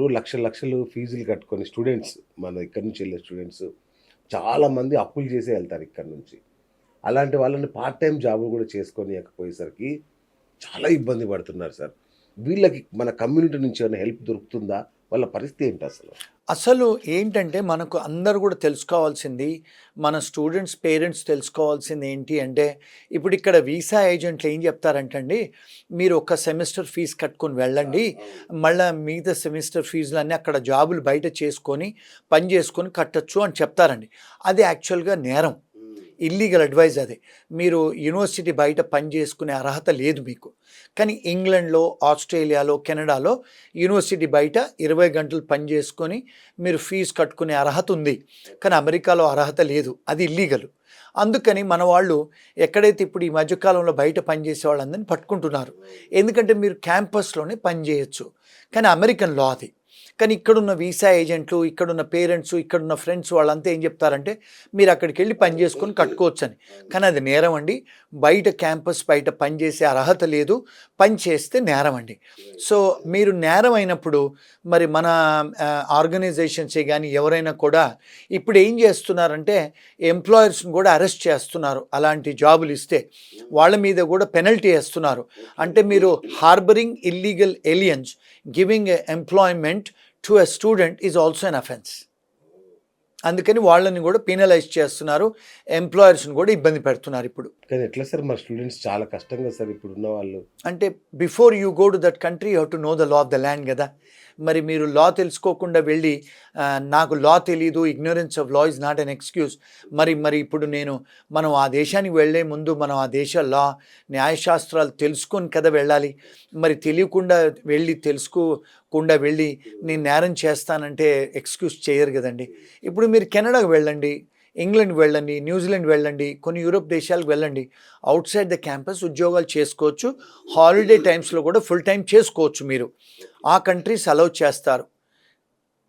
ఇప్పుడు లక్ష లక్షలు ఫీజులు కట్టుకొని స్టూడెంట్స్ మన ఇక్కడి నుంచి వెళ్ళే స్టూడెంట్స్ చాలామంది అప్పులు చేసే వెళ్తారు ఇక్కడ నుంచి. అలాంటి వాళ్ళని పార్ట్ టైం జాబ్ కూడా చేసుకొనియకపోయేసరికి చాలా ఇబ్బంది పడుతున్నారు సార్. వీళ్ళకి మన కమ్యూనిటీ నుంచి ఏమైనా హెల్ప్ దొరుకుతుందా? వాళ్ళ పరిస్థితి ఏంటి అసలు? అసలు ఏంటంటే మనకు అందరు కూడా తెలుసుకోవాల్సింది మన స్టూడెంట్స్ పేరెంట్స్ తెలుసుకోవాల్సింది ఏంటి అంటే ఇప్పుడు ఇక్కడ వీసా ఏజెంట్లు ఏం చెప్తారంటండి మీరు ఒక సెమిస్టర్ ఫీజు కట్టుకొని వెళ్ళండి మళ్ళీ మిగతా సెమిస్టర్ ఫీజులన్నీ అక్కడ జాబులు బయట చేసుకొని పని చేసుకొని కట్టచ్చు అని చెప్తారండి. అది యాక్చువల్గా నేరం. ఇల్లీగల్ అడ్వైజ్ అది. మీరు యూనివర్సిటీ బయట పని చేసుకునే అర్హత లేదు మీకు. కానీ ఇంగ్లాండ్లో ఆస్ట్రేలియాలో కెనడాలో యూనివర్సిటీ బయట ఇరవై గంటలు పని చేసుకొని మీరు ఫీజు కట్టుకునే అర్హత ఉంది. కానీ అమెరికాలో అర్హత లేదు. అది ఇల్లీగల్ అందుకని మన వాళ్ళు ఎక్కడైతే ఇప్పుడు ఈ మధ్యకాలంలో బయట పనిచేసే వాళ్ళందరినీ పట్టుకుంటున్నారు. ఎందుకంటే మీరు క్యాంపస్లోనే పని చేయొచ్చు. కానీ అమెరికన్ లా అది. కానీ ఇక్కడున్న వీసా ఏజెంట్లు ఇక్కడున్న పేరెంట్స్ ఇక్కడున్న ఫ్రెండ్స్ వాళ్ళంతా ఏం చెప్తారంటే మీరు అక్కడికి వెళ్ళి పని చేసుకొని కట్టుకోవచ్చు అని కానీ అది నేరం అండి. బయట క్యాంపస్ బయట పని చేసే అర్హత లేదు. పని చేస్తే నేరం అండి. సో మీరు నేరం అయినప్పుడు మరి మన ఆర్గనైజేషన్సే కానీ ఎవరైనా కూడా ఇప్పుడు ఏం చేస్తున్నారంటే ఎంప్లాయర్స్ని కూడా అరెస్ట్ చేస్తున్నారు. అలాంటి జాబులు ఇస్తే వాళ్ళ మీద కూడా పెనల్టీ వేస్తున్నారు. అంటే మీరు harbouring illegal aliens giving employment to a student is also an offence అందుకని వాళ్ళని కూడా పీనలైజ్ చేస్తున్నారు ఎంప్లాయర్స్ని కూడా ఇబ్బంది పెడుతున్నారు ఇప్పుడు. కానీ ఎట్లా సార్ మన స్టూడెంట్స్ చాలా కష్టంగా సార్ ఇప్పుడు ఉన్న వాళ్ళు? అంటే before you go to that country you to know the law of the land కదా. మరి మీరు లా తెలుసుకోకుండా వెళ్ళి నాకు లా తెలీదు ignorance of law is not an excuse మరి మరి ఇప్పుడు నేను మనం ఆ దేశానికి వెళ్ళే ముందు మనం ఆ దేశ లా న్యాయశాస్త్రాలు తెలుసుకొని కదా వెళ్ళాలి. మరి తెలియకుండా వెళ్ళి తెలుసుకోకుండా వెళ్ళి నేను నేరం చేస్తానంటే ఎక్స్క్యూజ్ చేయరు కదండి. ఇప్పుడు మీరు కెనడాకు వెళ్ళండి. ఇంగ్లాండ్ వెళ్ళండి న్యూజిలాండ్ వెళ్ళండి కొన్ని యూరోప్ దేశాలకు వెళ్ళండి. అవుట్ సైడ్ ద క్యాంపస్ ఉద్యోగాలు చేసుకోవచ్చు. హాలిడే టైమ్స్లో కూడా ఫుల్ టైం చేసుకోవచ్చు మీరు. ఆ కంట్రీస్ అలౌ చేస్తారు.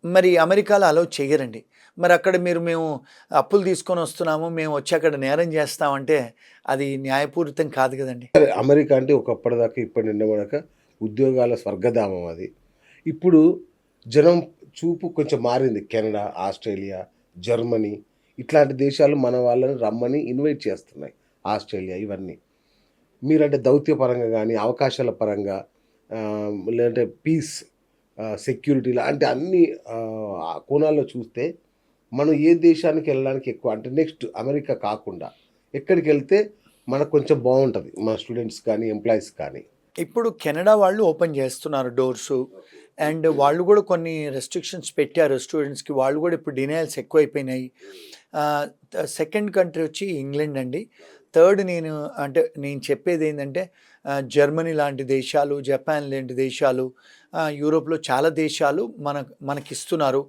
మరి అమెరికాలో అలౌ చేయరండి. మరి అక్కడ మీరు మేము అప్పులు తీసుకొని వస్తున్నాము మేము వచ్చి అక్కడ నేరం చేస్తామంటే అది న్యాయపూరితం కాదు కదండి. అమెరికా అంటే ఒకప్పటిదాకా ఇప్పటి నిండమనక ఉద్యోగాల స్వర్గధామం అది. ఇప్పుడు జనం చూపు కొంచెం మారింది. కెనడా ఆస్ట్రేలియా జర్మనీ ఇట్లాంటి దేశాలు మన వాళ్ళని రమ్మని ఇన్వైట్ చేస్తున్నాయి. ఆస్ట్రేలియా ఇవన్నీ. మీరంటే దౌత్యపరంగా కానీ అవకాశాల పరంగా లేదంటే పీస్ సెక్యూరిటీ లాంటి అన్ని కోణాల్లో చూస్తే మనం ఏ దేశానికి వెళ్ళడానికి ఎక్కువ అంటే నెక్స్ట్ అమెరికా కాకుండా ఎక్కడికి వెళ్తే మనకు కొంచెం బాగుంటుంది. మన స్టూడెంట్స్ కానీ ఎంప్లాయీస్ కానీ. ఇప్పుడు కెనడా వాళ్ళు ఓపెన్ చేస్తున్నారు డోర్స్ అండ్ వాళ్ళు కూడా కొన్ని రెస్ట్రిక్షన్స్ పెట్టారు స్టూడెంట్స్కి వాళ్ళు కూడా ఇప్పుడు డినైల్స్ ఎక్కువైపోయినాయి. సెకండ్ కంట్రీ వచ్చి ఇంగ్లాండ్ అండి. థర్డ్ నేను అంటే నేను చెప్పేది ఏంటంటే జర్మనీ లాంటి దేశాలు జపాన్ లాంటి దేశాలు యూరోప్లో చాలా దేశాలు మన మనకి ఇస్తున్నారు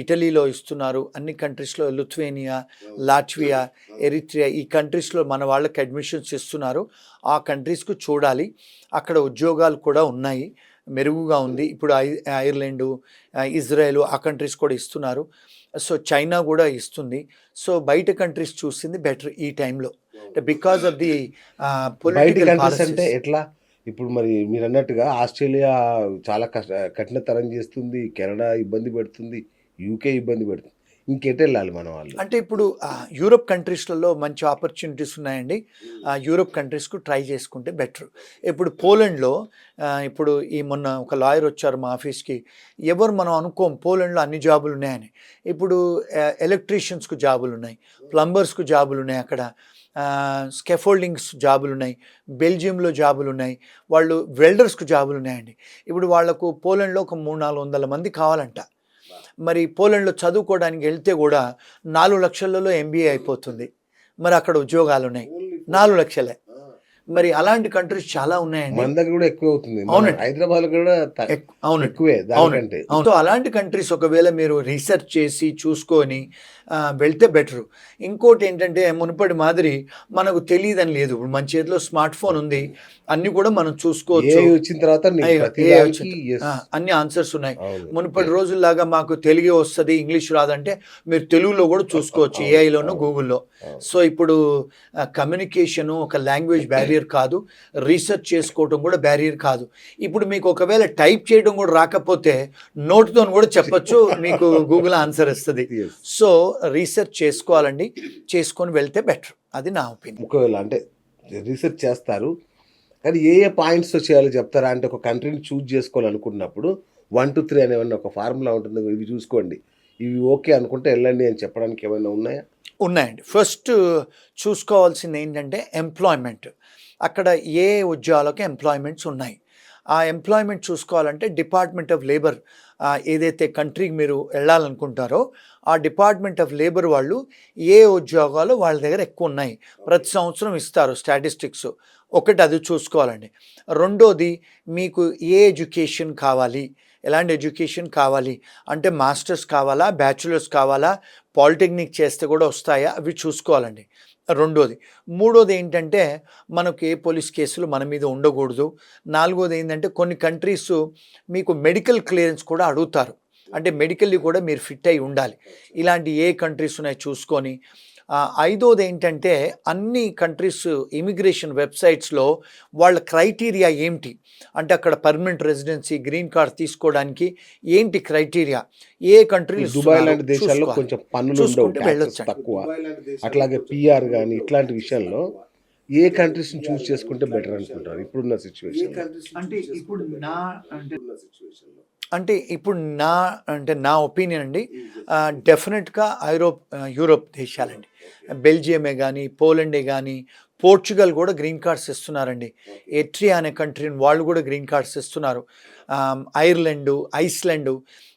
ఇటలీలో ఇస్తున్నారు. అన్ని కంట్రీస్లో లుత్వేనియా లాట్వియా ఎరిత్రియా ఈ కంట్రీస్లో మన వాళ్ళకి అడ్మిషన్స్ ఇస్తున్నారు. ఆ కంట్రీస్కు చూడాలి. అక్కడ ఉద్యోగాలు కూడా ఉన్నాయి. మెరుగుగా ఉంది. ఇప్పుడు ఐ ఐర్లాండు ఇజ్రాయెల్ ఆ కంట్రీస్ కూడా ఇస్తున్నారు. సో చైనా కూడా ఇస్తుంది. సో బయట కంట్రీస్ చూసింది బెటర్ ఈ టైంలో. బికాస్ ఆఫ్ ది కంట్రీస్ అంటే ఎట్లా? ఇప్పుడు మరి మీరు అన్నట్టుగా ఆస్ట్రేలియా చాలా కష్ట కఠినతరం చేస్తుంది. కెనడా ఇబ్బంది పెడుతుంది. యూకే ఇబ్బంది పెడుతుంది. ఇంకెటు వెళ్ళాలి మన వాళ్ళు? అంటే ఇప్పుడు యూరప్ యూరోప్ కంట్రీస్లలో మంచి ఆపర్చునిటీస్ ఉన్నాయండి. ఆ, యూరోప్ కంట్రీస్కు ట్రై చేసుకుంటే బెటర్. ఇప్పుడు పోలండ్లో ఇప్పుడు ఈ మొన్న ఒక లాయర్ వచ్చారు మా ఆఫీస్కి. ఎవరు మనం అనుకోం పోలండ్లో అన్ని జాబులు ఉన్నాయని. ఇప్పుడు ఎలక్ట్రీషియన్స్కు జాబులు ఉన్నాయి ప్లంబర్స్కు జాబులు ఉన్నాయి అక్కడ స్కెఫోల్డింగ్స్ జాబులు ఉన్నాయి బెల్జియంలో జాబులు ఉన్నాయి వాళ్ళు వెల్డర్స్కు జాబులు ఉన్నాయండి ఇప్పుడు వాళ్ళకు పోలండ్లో ఒక మూడు నాలుగు వందల మంది కావాలంట. మరి పోలాండ్లో చదువుకోవడానికి వెళ్తే కూడా నాలుగు లక్షలలో ఎంబీఏ అయిపోతుంది. మరి అక్కడ ఉద్యోగాలు ఉన్నాయి నాలుగు లక్షలే. మరి అలాంటి కంట్రీస్ చాలా ఉన్నాయండి. మన దగ్గర కూడా ఎక్కువ అవుతుంది. అవునండి. హైదరాబాద్ కూడా అవునండి. ఎక్కువే దానికంటే. అవును. సో అలాంటి కంట్రీస్ ఒకవేళ మీరు రీసెర్చ్ చేసి చూసుకొని వెళ్తే బెటరు ఇంకోటి ఏంటంటే మునుపటి మాదిరి మనకు తెలియదని లేదు. ఇప్పుడు మన చేతిలో స్మార్ట్ ఫోన్ ఉంది. అన్ని కూడా మనం చూసుకోవచ్చు. వచ్చిన తర్వాత అన్ని ఆన్సర్స్ ఉన్నాయి. అవును. మునుపటి రోజుల్లాగా మాకు తెలుగే వస్తుంది ఇంగ్లీష్ రాదంటే మీరు తెలుగులో కూడా చూసుకోవచ్చు అవును, ఏఐలోను అవును. గూగుల్లో అవును. సో ఇప్పుడు కమ్యూనికేషను ఒక లాంగ్వేజ్ బ్యారియర్ బ్యారియర్ కాదు రీసెర్చ్ చేసుకోవడం కూడా బ్యారియర్ కాదు. ఇప్పుడు మీకు ఒకవేళ టైప్ చేయడం కూడా రాకపోతే నోట్తో కూడా చెప్పొచ్చు మీకు గూగుల్ ఆన్సర్ ఇస్తుంది. సో రీసెర్చ్ చేసుకోవాలండి చేసుకొని వెళ్తే బెటర్ అది నా ఒపీనియన్ ఒకవేళ అంటే రీసెర్చ్ చేస్తారు కానీ ఏ ఏ పాయింట్స్ చేయాలో చెప్తారా? అంటే ఒక కంట్రీని చూజ్ చేసుకోవాలనుకున్నప్పుడు వన్ టు త్రీ అనేవన్నీ ఒక ఫార్ములా ఉంటుంది ఇవి చూసుకోండి. ఇవి ఓకే అనుకుంటే వెళ్ళండి అని చెప్పడానికి ఏమైనా ఉన్నాయా? ఉన్నాయండి. ఫస్ట్ చూసుకోవాల్సింది ఏంటంటే ఎంప్లాయ్మెంట్. అక్కడ ఏ ఉద్యోగాలకు ఎంప్లాయ్మెంట్స్ ఉన్నాయి? ఆ ఎంప్లాయ్మెంట్ చూసుకోవాలంటే డిపార్ట్మెంట్ ఆఫ్ లేబర్ ఏదైతే కంట్రీకి మీరు వెళ్ళాలనుకుంటారో ఆ డిపార్ట్మెంట్ ఆఫ్ లేబర్ వాళ్ళు ఏ ఉద్యోగాలు వాళ్ళ దగ్గర ఎక్కువ ఉన్నాయి? ప్రతి సంవత్సరం ఇస్తారు స్టాటిస్టిక్స్. ఒకటి అది చూసుకోవాలండి. రెండోది మీకు ఏ ఎడ్యుకేషన్ కావాలి? ఎలాంటి ఎడ్యుకేషన్ కావాలి? అంటే మాస్టర్స్ కావాలా? బ్యాచులర్స్ కావాలా? పాలిటెక్నిక్ చేస్తే కూడా వస్తాయా? అవి చూసుకోవాలండి. రెండోది. మూడోది ఏంటంటే మనకు ఏ పోలీస్ కేసులు మన మీద ఉండకూడదు. నాలుగోది ఏంటంటే కొన్ని కంట్రీస్ మీకు మెడికల్ క్లియరెన్స్ కూడా అడుగుతారు. అంటే మెడికల్లీ కూడా మీరు ఫిట్ అయి ఉండాలి. ఇలాంటి ఏ కంట్రీస్ ఉన్నాయి చూసుకొని ఐదోది ఏంటంటే అన్ని కంట్రీస్ ఇమిగ్రేషన్ వెబ్సైట్స్లో వాళ్ళ క్రైటీరియా ఏమిటి అంటే అక్కడ పర్మనెంట్ రెసిడెన్సీ గ్రీన్ కార్డ్ తీసుకోవడానికి ఏంటి క్రైటీరియా? ఏ కంట్రీ దుబాయ్ లాంటి దేశాల్లో కొంచెం పన్నులు. తక్కువ. అట్లాగే పిఆర్ కానీ ఇట్లాంటి విషయంలో ఏ కంట్రీస్ని చూస్ చేసుకుంటే బెటర్ అనుకుంటారు? ఇప్పుడున్న సిచ్యువేషన్ అంటే ఇప్పుడు నా అంటే అంటే ఇప్పుడు నా అంటే నా ఒపీనియన్ అండి డెఫినెట్గా ఐరోప్ యూరోప్ దేశాలండి. బెల్జియమే కానీ పోలండే కానీ పోర్చుగల్ కూడా గ్రీన్ కార్డ్స్ ఇస్తున్నారండి. ఎట్రియా అనే కంట్రీని వాళ్ళు కూడా గ్రీన్ కార్డ్స్ ఇస్తున్నారు. ఐర్లాండు ఐస్లాండు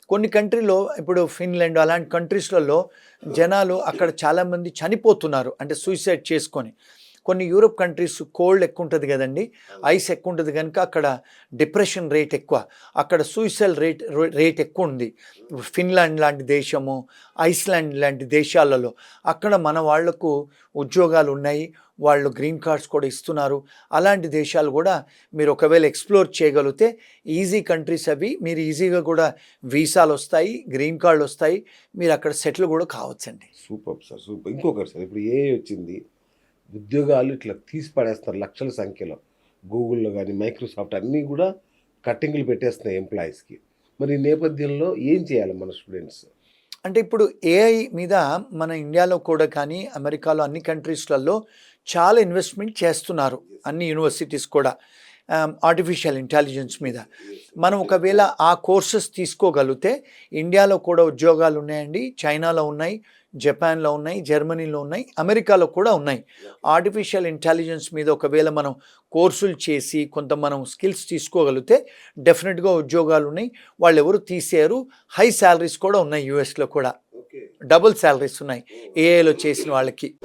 కొన్ని కంట్రీలో ఇప్పుడు ఫిన్లాండ్ అలాంటి కంట్రీస్లలో జనాలు అక్కడ చాలామంది చనిపోతున్నారు. అంటే సూసైడ్ చేసుకొని. కొన్ని యూరోప్ కంట్రీస్ కోల్డ్ ఎక్కువ ఉంటుంది కదండి ఐస్ ఎక్కువ ఉంటుంది కనుక అక్కడ డిప్రెషన్ రేట్ ఎక్కువ. అక్కడ సూసైడ్ రేట్ రేట్ ఎక్కువ ఉంది ఫిన్లాండ్ లాంటి దేశము ఐస్లాండ్ లాంటి దేశాలలో అక్కడ మన వాళ్ళకు ఉద్యోగాలు ఉన్నాయి వాళ్ళు గ్రీన్ కార్డ్స్ కూడా ఇస్తున్నారు. అలాంటి దేశాలు కూడా మీరు ఒకవేళ ఎక్స్ప్లోర్ చేయగలిగితే ఈజీ కంట్రీస్ అవి. మీరు ఈజీగా కూడా వీసాలు వస్తాయి గ్రీన్ కార్డులు వస్తాయి. మీరు అక్కడ సెటిల్ కూడా కావచ్చండి. Super sir super. ఇంకొకటి సార్ ఇప్పుడు ఏ వచ్చింది? ఉద్యోగాలు ఇట్లా తీసి పడేస్తారు లక్షల సంఖ్యలో. గూగుల్లో కానీ మైక్రోసాఫ్ట్ అన్నీ కూడా కట్టింగ్లు పెట్టేస్తున్నాయి ఎంప్లాయీస్కి. మరి ఈ నేపథ్యంలో ఏం చేయాలి మన స్టూడెంట్స్? అంటే ఇప్పుడు ఏఐ మీద మన ఇండియాలో కూడా కానీ అమెరికాలో అన్ని కంట్రీస్లలో చాలా ఇన్వెస్ట్మెంట్ చేస్తున్నారు అన్ని యూనివర్సిటీస్ కూడా. ఆర్టిఫిషియల్ ఇంటెలిజెన్స్ మీద. మనం ఒకవేళ ఆ కోర్సెస్ తీసుకోగలిగితే ఇండియాలో కూడా ఉద్యోగాలు ఉన్నాయండి చైనాలో ఉన్నాయి జపాన్లో ఉన్నాయి జర్మనీలో ఉన్నాయి అమెరికాలో కూడా ఉన్నాయి. ఆర్టిఫిషియల్ ఇంటెలిజెన్స్ మీద ఒకవేళ మనం కోర్సులు చేసి కొంత మనం స్కిల్స్ తీసుకోగలిగితే డెఫినెట్గా ఉద్యోగాలు ఉన్నాయి. వాళ్ళు ఎవరు తీసేయరు. హై శాలరీస్ కూడా ఉన్నాయి యూఎస్లో కూడా. డబుల్ శాలరీస్ ఉన్నాయి. ఏఐలో చేసిన వాళ్ళకి.